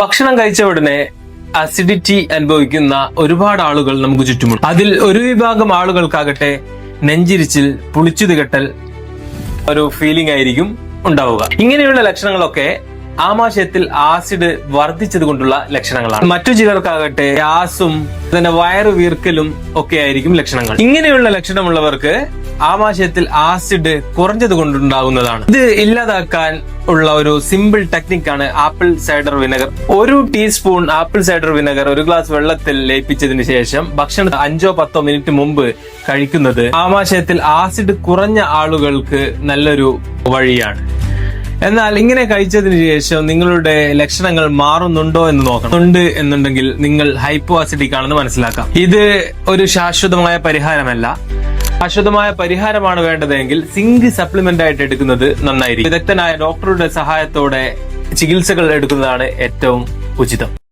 ഭക്ഷണം കഴിച്ച ഉടനെ അസിഡിറ്റി അനുഭവിക്കുന്ന ഒരുപാട് ആളുകൾ നമുക്ക് ചുറ്റുമുണ്ട്. അതിൽ ഒരു വിഭാഗം ആളുകൾക്കാകട്ടെ നെഞ്ചിരിച്ചിൽ പുളിച്ചു തികട്ടൽ ഒരു ഫീലിംഗ് ആയിരിക്കും ഉണ്ടാവുക. ഇങ്ങനെയുള്ള ലക്ഷണങ്ങളൊക്കെ ആമാശയത്തിൽ ആസിഡ് വർദ്ധിച്ചത് കൊണ്ടുള്ള ലക്ഷണങ്ങളാണ്. മറ്റു ചിലർക്കാകട്ടെ ഗ്യാസും തന്നെ വയറു വീർക്കലും ഒക്കെ ആയിരിക്കും ലക്ഷണങ്ങൾ. ഇങ്ങനെയുള്ള ലക്ഷണമുള്ളവർക്ക് ആമാശയത്തിൽ ആസിഡ് കുറഞ്ഞത് കൊണ്ടുണ്ടാകുന്നതാണ് ഇത് ഇല്ലാതാക്കാൻ ഉള്ള ഒരു സിമ്പിൾ ടെക്നിക് ആണ് ആപ്പിൾ സൈഡർ വിനെഗർ. ഒരു ടീസ്പൂൺ ആപ്പിൾ സൈഡർ വിനെഗർ ഒരു ഗ്ലാസ് വെള്ളത്തിൽ ലയിപ്പിച്ചതിന് ശേഷം ഭക്ഷണം അഞ്ചോ പത്തോ മിനിറ്റ് മുമ്പ് കഴിക്കുന്നത് ആമാശയത്തിൽ ആസിഡ് കുറഞ്ഞ ആളുകൾക്ക് നല്ലൊരു വഴിയാണ്. എന്നാൽ ഇങ്ങനെ കഴിച്ചതിന് ശേഷം നിങ്ങളുടെ ലക്ഷണങ്ങൾ മാറുന്നുണ്ടോ എന്ന് നോക്കണം. ഉണ്ട് എന്നുണ്ടെങ്കിൽ നിങ്ങൾ ഹൈപ്പോ ആസിഡിക് ആണെന്ന് മനസ്സിലാക്കാം. ഇത് ഒരു ശാശ്വതമായ പരിഹാരമല്ല. ശാശ്വതമായ പരിഹാരമാണ് വേണ്ടതെങ്കിൽ സിങ്ക് സപ്ലിമെന്റ് ആയിട്ട് എടുക്കുന്നത് നന്നായിരിക്കും. വിദഗ്ധനായ ഡോക്ടറുടെ സഹായത്തോടെ ചികിത്സകൾ എടുക്കുന്നതാണ് ഏറ്റവും ഉചിതം.